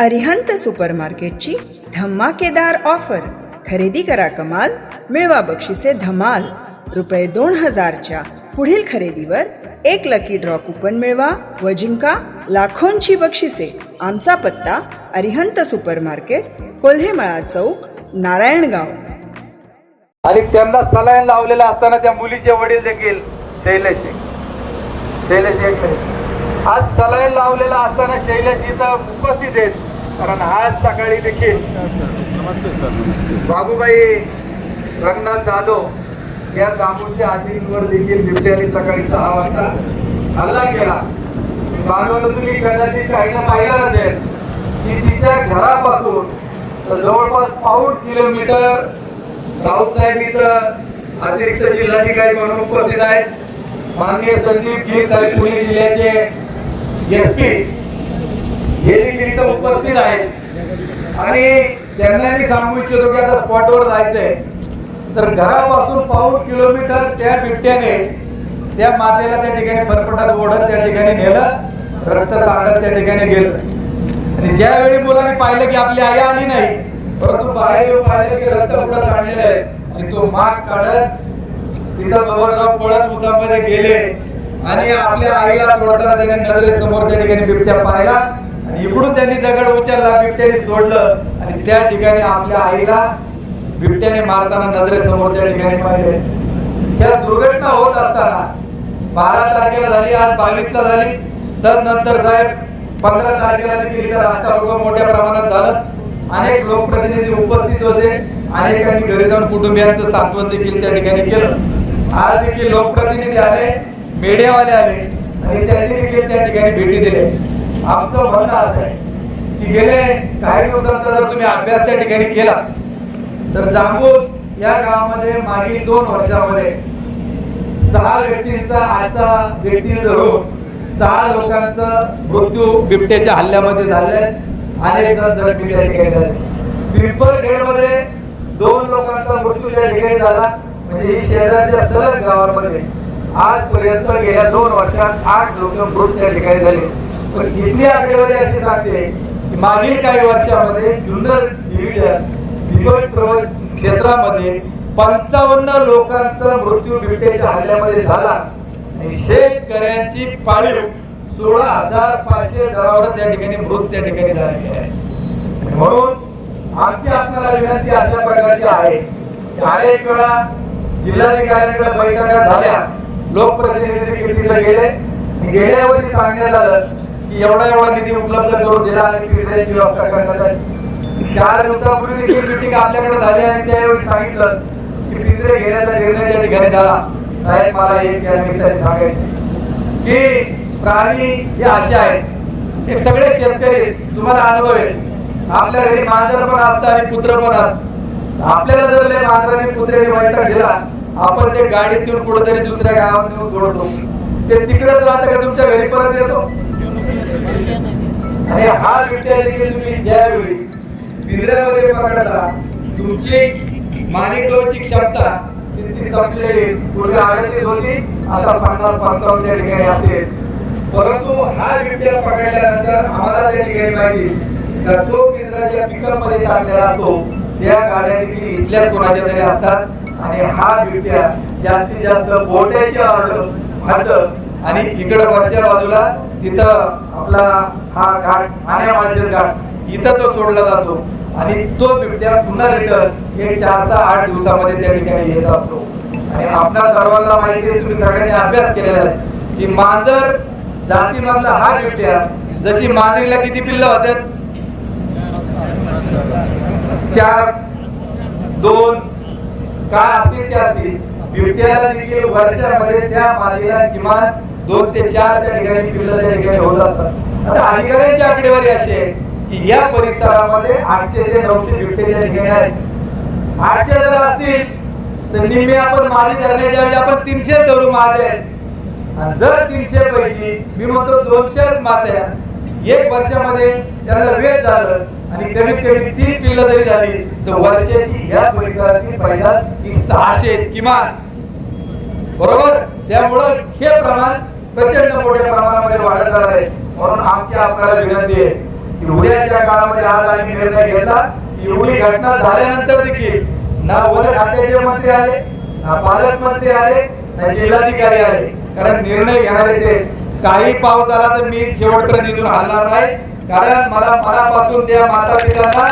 अरिहंत सुपरमार्केटची धमाकेदार ऑफर. खरेदी करा कमाल मिळवा बक्षिसे धमाल. रुपये दोन हजारच्या पुढील खरेदीवर एक लकी ड्रॉ कुपन मिळवा व जिंका लाखोंची बक्षिसे. आमचा पत्ता अरिहंत सुपरमार्केट कोल्हेमळा चौक नारायणगाव. आणि त्यांना सलाईन लावलेला असताना त्या मुलीचे वडील देखील शैलेश. शैलेश आज सलाईन लावलेला असताना शैलेश इथं उपस्थित आहेत. कारण आज सकाळी देखील बाबूबाई रंगनाथ जाधव या जांभूळच्या आजींवर देखील बिबट्याने सकाळी सहा वाजता हल्ला केला. बांधवांना तुम्ही कदाचित काहीला पाहिलं असेल की तिच्या घरापासून जवळपास पाऊण किलोमीटर राऊतसाहेब इथं अतिरिक्त जिल्हाधिकारी म्हणून उपस्थित आहेत. माननीय संजीव गिर साहेब पुणे जिल्ह्याचे एस पी हे देखील इथं उपस्थित आहेत. आणि त्यांना मी सांगू इच्छितो की आता स्पॉटवर जायचंय. तर घरापासून पाऊस किलोमीटर त्या बिबट्याने त्या मातेला त्या ठिकाणी फरफटात ओढत त्या ठिकाणी नेलं रक्त सांडत त्या ठिकाणी गेलं. आणि ज्यावेळी मुलाने पाहिलं की आपली आई आली नाही परंतु बाहेर येऊन पाहिलं की रक्त पुढं सांडलेलं आहे. आणि तो माग काढत तिथं बबनराव पोळ्यात उसामध्ये गेले. आणि आपल्या आईला तोडताना त्याने नजरेसमोर त्या ठिकाणी बिबट्या पाहिला. आणि इकडून त्यांनी दगड उचलला बिबट्याने सोडलं. आणि त्या ठिकाणी आपल्या आईला बिबट्याने मारताना नजरेसमोर त्या ठिकाणी पाहिले. ह्या दुर्घटना होत असताना बारा तारखेला झाली आज बावीसला झाली. तर नंतर साहेब पंधरा तारखेला देखील इथं रास्ता रोको मोठ्या प्रमाणात झालं. अनेक लोकप्रतिनिधी उपस्थित होते. अनेकांनी घरी जाऊन कुटुंबियांचं सांत्वन देखील त्या ठिकाणी केलं. आज देखील लोकप्रतिनिधी आले मीडियावाले आले आणि त्यांनी देखील त्या ठिकाणी भेटी दिले आमचं म्हणणं असं आहे की गेले काही दिवसांचा जर तुम्ही अभ्यास त्या ठिकाणी केला तर जांभूळ या गावामध्ये मागील दोन वर्षामध्ये सहा व्यक्तींचा आजचा व्यक्ती धरून सहा लोकांचा मृत्यू बिबट्याच्या हल्ल्यामध्ये झाले अनेक जण जखमी त्या ठिकाणी झाले. पिंपरखेडमध्ये दोन लोकांचा मृत्यू त्या ठिकाणी झाला. म्हणजे ही शेजारच्या सलग गावांमध्ये आजपर्यंत गेल्या दोन वर्षात आठ लोक मृत त्या ठिकाणी झाले. पण इथली आकडेवारी अशी सांगते की मागील काही वर्षामध्ये जुन्नर डिव्हिजन दिगोट प्रव- क्षेत्रामध्ये पंचावन्न लोकांचा मृत्यू बिबट्याच्या हल्ल्यामध्ये झाला. आणि शेतकऱ्यांची पाळीव सोळा हजार पाचशे जनावर त्या ठिकाणी मृत त्या ठिकाणी झालेली आहे म्हणून आमची आपल्याला विनंती अशा प्रकारची आहे शाळेकडा जिल्हाधिकाऱ्यांच्या बैठका झाल्या. लोकप्रतिनिधी देखील गेले. गेल्यावरती सांगण्यात आलं की एवढा एवढा निधी उपलब्ध करून दिला आणि पिंजऱ्याची व्यवस्था करण्यात आली. चार दिवसापूर्वी देखील मिटिंग आपल्याकडे झाली आणि त्यावेळी सांगितलं की पिंजरे घेण्याचा निर्णय त्या ठिकाणी झाला साहेब मला एक या निमित्ताने सांगायचे की प्राणी हे असे आहेत. हे सगळे शेतकरी तुम्हाला अनुभव आहे. आपल्या घरी मांजर पण असतं आणि कुत्र पण असत. आपल्याला जर मांजराने कुत्र्याने वैताग दिला आपण ते गाडीत येऊन कुठेतरी दुसऱ्या गावात नेऊन सोडतो. ते तिकडेच राहतं का तुमच्या घरी परत येतो? आणि हा बिबट्या तुम्ही ज्यावेळी पिंजऱ्यामध्ये पकडता तुमची मानिकची क्षमता तितकी संपलेली पूर्वी अडतीस होती? आता पन्नास पंचावन्न त्या ठिकाणी असेल. परंतु हा बिबट्या पकडल्यानंतर आम्हाला त्या ठिकाणी माहिती का तो पिंजरा पिकअपमध्ये टाकलेला असतो त्या गाड्या देखील इथल्याच कोणाच्या तरी असतात आणि हा बिबट्या जास्तीत जास्त बोट्याची ऑर्डर खातं आणि इकडे वरच्या बाजूला तिथं आपला हा घाट ठाणे माळशेर घाट इथं तो सोडला जातो. आणि तो बिबट्या पुन्हा रिटर्न एक चार सहा आठ दिवसामध्ये त्या ठिकाणी येत असतो. आणि आपल्या सर्वांना माहिती आहे तुम्ही सगळ्यांनी अभ्यास केलेला आहे की मांजर जातीमधला हा बिबट्या जशी मांजरीला किती पिल्ल होत्यात? चार दोन काय असतील त्या असतील. बिबट्याला देखील वर्षामध्ये त्या मादीला किमान दोन ते चार त्या ठिकाणी पिल्ल त्या ठिकाणी होत असतात आता अधिकाऱ्यांची आकडेवारी अशी आहे की या परिसरामध्ये आठशे ते नऊशे बिबटे त्या ठिकाणी आहेत. आठशे जर असतील तर निम्मे आपण मादी धरण्याच्या वेळी आपण तीनशे धरू मादे आणि जर तीनशे पैकी मी म्हणतो दोनशेच मात्या एक वर्षामध्ये त्याला वेळ झालं आणि कमीत कमी तीन पिल्ल जरी झाली तर वर्षाची या परिसराची पैदास ही सहाशे किमान. बरोबर? त्यामुळं हे प्रमाण प्रचंड मोठ्या प्रमाणामध्ये वाढत जाणार आहे. म्हणून आमची आपल्याला विनंती आहे की उद्याच्या काळामध्ये आज आम्ही निर्णय घेतला की एवढी घटना झाल्यानंतर देखील ना वन खात्याचे मंत्री आले ना पालकमंत्री आले ना जिल्हाधिकारी आले. कारण निर्णय घेणारे ते काही पाऊस आला तर मी शेवटपर्यंत इथून हलणार नाही. कारण मला मनापासून त्या माता पित्यांना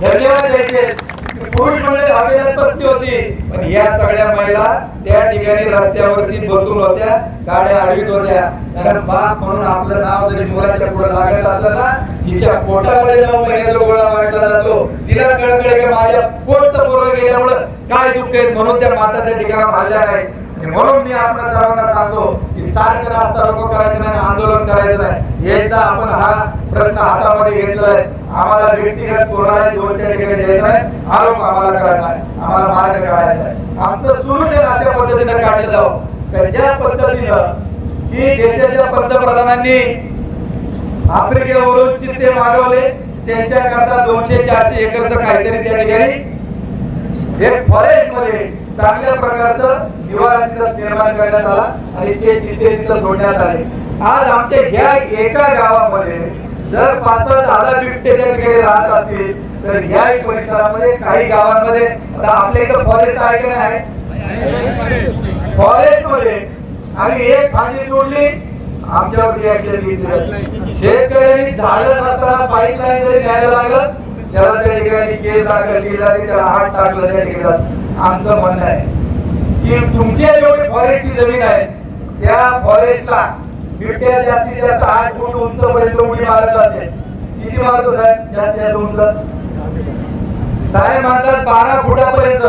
धन्यवाद द्यायचे पुरुष म्हणजे हवेला पत्नी होती. पण या सगळ्या महिला त्या ठिकाणी रस्त्यावरती बसून होत्या गाड्या अडवीत होत्या. कारण बाप म्हणून आपलं नाव जरी मुलाच्या पुढे लागत असलं ना तिच्या पोटामध्ये नऊ महिन्याचा गोळा वाढला जातो. तिला कळकळे की माझ्या पोटचं पोरं गेल्यामुळं काय दुःख आहे म्हणून त्या माता त्या ठिकाणी हल्ल्या नाही म्हणून मी आपल्या सर्वांना सांगतो की सारखं रास्ता रोको करायचं नाही आंदोलन करायचं नाही. एकदा आपण हा प्रश्न हातामध्ये घेतलाय आम्हाला व्यक्तिगत कोणाला दोनच्या ठिकाणी द्यायचा आहे आरोप आम्हाला करायचा आहे आम्हाला मार्ग काढायचा आहे आमचं सोल्युशन अशा पद्धतीने काढलं जावं. ज्या पद्धतीनं की देशाच्या पंतप्रधानांनी आफ्रिकेवरून चित्ते मागवले त्यांच्याकरता दोनशे चारशे एकरचं काहीतरी त्या ठिकाणी. एक फॉरेस्टमध्ये चांगल्या प्रकारचं निवारण तिथं निर्माण करण्यात आला आणि ते तिथे तिथं सोडण्यात आले. आज आमच्या ह्या एका गावामध्ये जर पाच पाच दहा बिबटे त्या ठिकाणी राहत असतील तर ह्या परिसरामध्ये काही गावांमध्ये आता आपल्या इथं फॉरेस्ट आहे की नाही? फॉरेस्टमध्ये आम्ही एक फांदी तोडली. आमच्यावरती ऍक्शन घेतली शेतकऱ्यांनी झाडं नसताना पाईपलाईन जरी न्यायला लागलं त्याला त्या ठिकाणी केस दाखल केली जाते त्याला हात टाकलं त्या ठिकाणी. आमचं म्हणणं आहे. की तुमच्या जेवढी फॉरेस्टची जमीन आहे त्या फॉरेस्टला बिबट्या जास्तीत जास्त आठ फूट उंच पर्यंत उडी मारत जाते. किती मारतो साहेब? जास्तीत जास्त उंच. साहेब म्हणतात बारा फुटापर्यंत.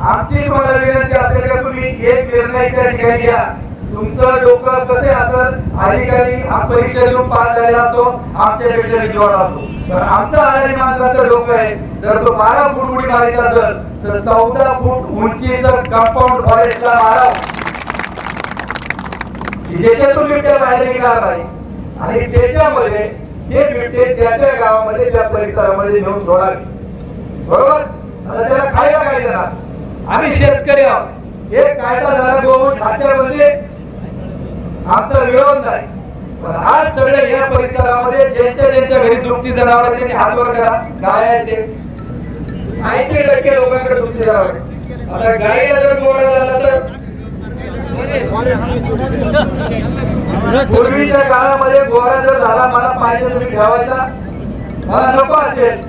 आमची तुम्हाला विनंती असेल का तुम्ही एक निर्णय त्या ठिकाणी घ्या. तुमचं डोकं कसे असेल अधिकारी हा परीक्षा घेऊन पास झालेला असतो आमच्यापेक्षा निवड असतो. तर आमचं आधारी माणसाचं डोकं आहे. जर तो बारा फूट उडी मारायचा असेल तर चौदा फूट उंचीचं कंपाऊंड फॉरेस्टला मारा. त्याच्यातून बिबट्या बाहेर निघणार नाही. आणि त्याच्यामध्ये ते बिबटे त्याच्या गावामध्ये त्या परिसरामध्ये नेऊन सोडावे. बरोबर? आता त्याला खायला काय देणार? आम्ही शेतकरी आहोत. एक कायदा झाला गोवंश खात्यामध्ये म्हणजे आमचा विरोध नाही पण आज सगळ्या या परिसरामध्ये ज्यांच्या ज्यांच्या घरी दुभती जनावर त्यांनी हात वर करा. गाय आहेत ते. ऐंशी टक्के लोकांकडे दुभती जनावर आता गायीला जर गोरा झाला तर? पूर्वीच्या काळामध्ये गोरा जर झाला मला पाहिजे तुम्ही ठेवायचा? मला नको असेल.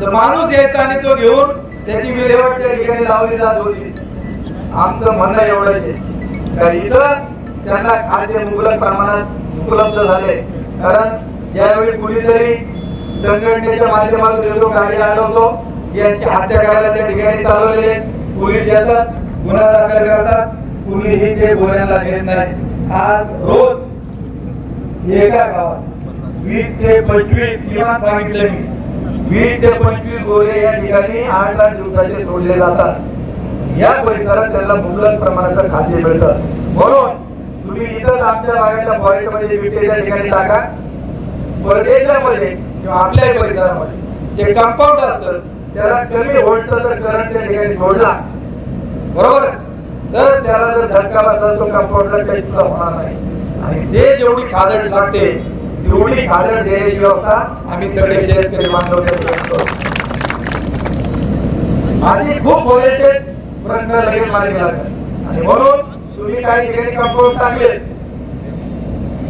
तर माणूस यायचा आणि तो घेऊन त्याची विल्हेवाट त्या ठिकाणी लावली जात होती. आमचं म्हणणं एवढंच आहे. का इथं त्यांना खाद्य मुबलक प्रमाणात उपलब्ध झाले. कारण ज्यावेळी कुणीतरी संघटनेच्या माध्यमातून येतो गाडी आणवतो यांची हत्या करायला त्या ठिकाणी चालवलेले पोलीस येतात गुन्हा दाखल करतात कुणीही ते बोलायला घेत नाही. आज रोज एका गावात वीस ते पंचवीस किमान सांगितलं मी. वीस ते पंचवीस गोरे या ठिकाणी आठ आठ दिवसाचे सोडले जातात. या परिसरात त्यांना मुबलक प्रमाणाचं खाद्य मिळतं. म्हणून तुम्ही इथं आमच्या भागाच्या फॉरेस्टमध्ये बिबटेच्या ठिकाणी टाका. परदेशामध्ये किंवा आपल्या परिसरामध्ये जे कंपाऊंड असतं त्याला कमी व्होल्टचं जर करंट त्या ठिकाणी जोडला बरोबर? तर त्याला जर झटका बसला तो कंपाऊंडला काही सुद्धा होणार नाही. आणि ते जेवढी खादड लागते तेवढी खादड देण्याची होता आम्ही सगळे शेतकरी बांधव त्या ठिकाणी खूप ओरिएंटेड प्रश्न लगेच मार्ग लागतात. आणि म्हणून तुम्ही काही ठिकाणी कंपाऊंड टाकले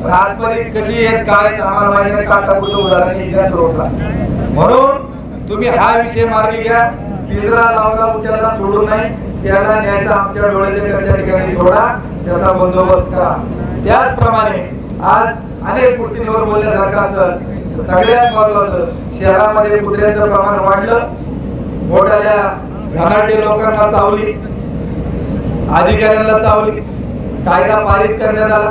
पण आतमध्ये कशी आहेत काय आम्हाला माहिती नाही. काटा कुठं उदाहरण इतिहास रोखला. म्हणून तुम्ही हा विषय मार्गी घ्या. पिंजरा लावला उचलला सोडू नये त्याला न्यायचा आमच्या डोळ्याच्या ठिकाणी सोडा. त्याचा बंदोबस्त करा. त्याचप्रमाणे आज अनेक गोष्टींवर बोलण्यासारखं असतं. सगळ्यात महत्वाचं शहरामध्ये कुत्र्यांचं प्रमाण वाढलं. मोठ्या धनाढ्य लोकांना चावली. अधिकाऱ्यांना चावली. कायदा पारित करण्यात आला.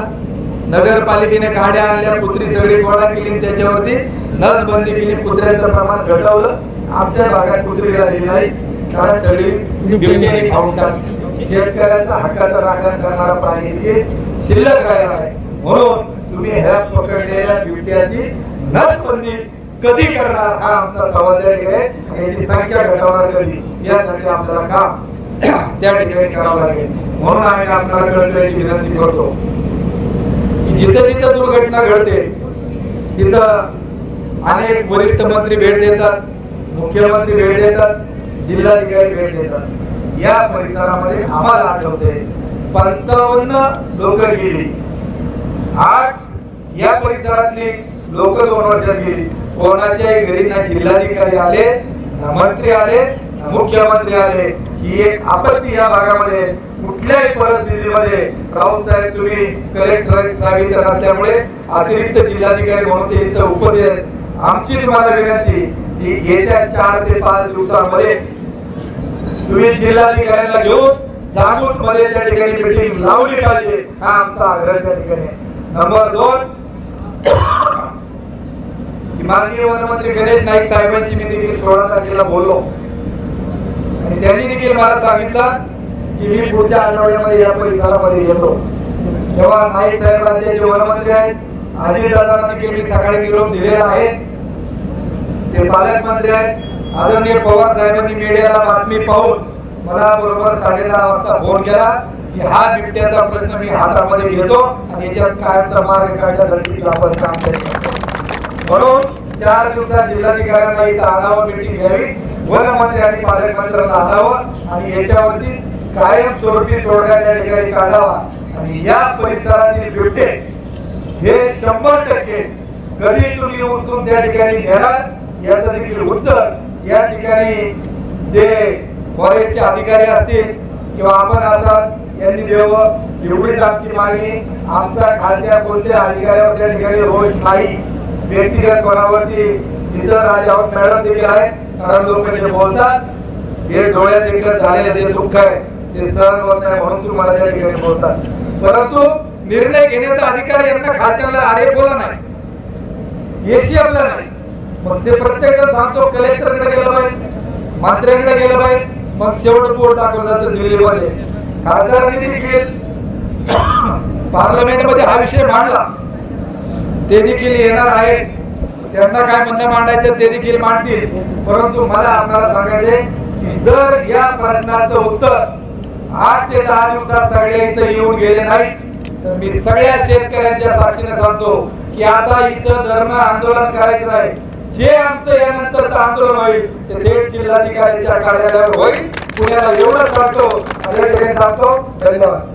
नगरपालिकेने गाड्या आणल्या कुत्री सगळी गोळा केली आणि त्याच्यावरती नसबंदी केली कुत्र्यांचं प्रमाण घटवलं. आमच्या भागात कुत्री राहिली नाही. कारण सगळी खाऊन टाकली. शेतकऱ्यांचा हक्काचा राखण करणारा प्राणी इथे शिल्लक राहिला आहे. म्हणून तुम्ही ह्या पकडलेल्या बिबट्याची नसबंदी कधी करणार हा आमचा सवाल आहे. याची संख्या घटवणार कधी? यासाठी आपल्याला काम त्या ठिकाणी करावं लागेल. म्हणून आम्ही आपल्याला विनंती करतो जिथं जिथं दुर्घटना घडते तिथं अनेक वरिष्ठ मंत्री भेट देतात मुख्यमंत्री भेट देतात जिल्हाधिकारी भेट देतात. या परिसरामध्ये आम्हाला आठवते पंचावन्न लोक गेली. आठ या परिसरातली लोक दोन वर्षात गेली. कोणाच्याही घरी ना जिल्हाधिकारी आले ना मंत्री आले मुख्यमंत्री आले ही एक आपत्ती या भागामध्ये कुठल्याही परिस्थितीमध्ये राऊत साहेब तुम्ही कलेक्टर सांगितलं नसल्यामुळे अतिरिक्त जिल्हाधिकारी म्हणून ते इथं उपदे आमची तुम्हाला विनंती की येत्या चार ते पाच दिवसामध्ये तुम्ही जिल्हाधिकाऱ्यांना घेऊन जागृत मध्ये त्या ठिकाणी मिटिंग लावली पाहिजे हा आमचा आग्रह त्या ठिकाणी नंबर दोन माननीय वनमंत्री गणेश नाईक साहेबांशी मी देखील सोळा तारखेला बोललो. आणि त्यांनी देखील मला सांगितलं की मी पुढच्या आठवड्यामध्ये या परिसरामध्ये येतो. तेव्हा नाईक साहेब राज्याचे वनमंत्री आहेत अजित दादांना देखील मी सकाळी निरोप दिलेला आहे. ते पालकमंत्री आहेत. आदरणीय पवार साहेबांनी मीडियाला बातमी पाहून मला बरोबर साडेदहा वाजता फोन केला की हा बिबट्याचा प्रश्न मी हातामध्ये घेतो आणि याच्यात कायमचा मार्ग काढण्यासाठी आपण काम करू म्हणून चार दिवसात जिल्हाधिकाऱ्यांना इथं आढावा मिटिंग घ्यावी. वनमंत्री आणि पालकमंत्र्यांना आढावं आणि याच्यावरती कायम स्वरूपी तोडगा त्या ठिकाणी काढावा. आणि या परिसरातील बिबटे हे शंभर टक्के कधी तुम्ही उचलून त्या ठिकाणी घेणार याचं देखील उत्तर या ठिकाणी जे फॉरेस्टचे अधिकारी असतील किंवा आपण आता यांनी देव एवढीच आमची मागणी आमचा खालच्या कोणत्या अधिकाऱ्यावर त्या ठिकाणी रोष नाही व्यक्तिगत कोणावरती इतर राजावर मॅडम देखील आहे कारण लोक जे बोलतात हे डोळ्यात एकच झालेलं जे दुःख आहे ते सहन होत नाही म्हणून तुम्हाला या ठिकाणी बोलतात. परंतु निर्णय घेण्याचा अधिकार यांना खात्याला अरे बोला नाही. एसी आपला नाही. मग ते प्रत्येक जण सांगतो कलेक्टरकडे गेलं पाहिजे मंत्र्यांकडे गेलं पाहिजे मग शेवट पोट टाकून जातं दिल्लीमध्ये. खासदारांनी देखील पार्लमेंटमध्ये हा विषय मांडला. ते देखील येणार आहे त्यांना काय म्हणणं मांडायचं ते देखील मांडतील. परंतु मला आपल्याला सांगायचे की जर या प्रश्नाचं उत्तर आठ ते दहा दिवसात सगळे इथं येऊन गेले नाही तर मी सगळ्या शेतकऱ्यांच्या साक्षीने सांगतो की आता इथं धरणं आंदोलन करायचं नाही. जे आमचं यानंतरचं आंदोलन होईल ते थेट जिल्हाधिकाऱ्यांच्या कार्यालयावर होईल. पुण्याला एवढं सांगतो. सांगतो. धन्यवाद.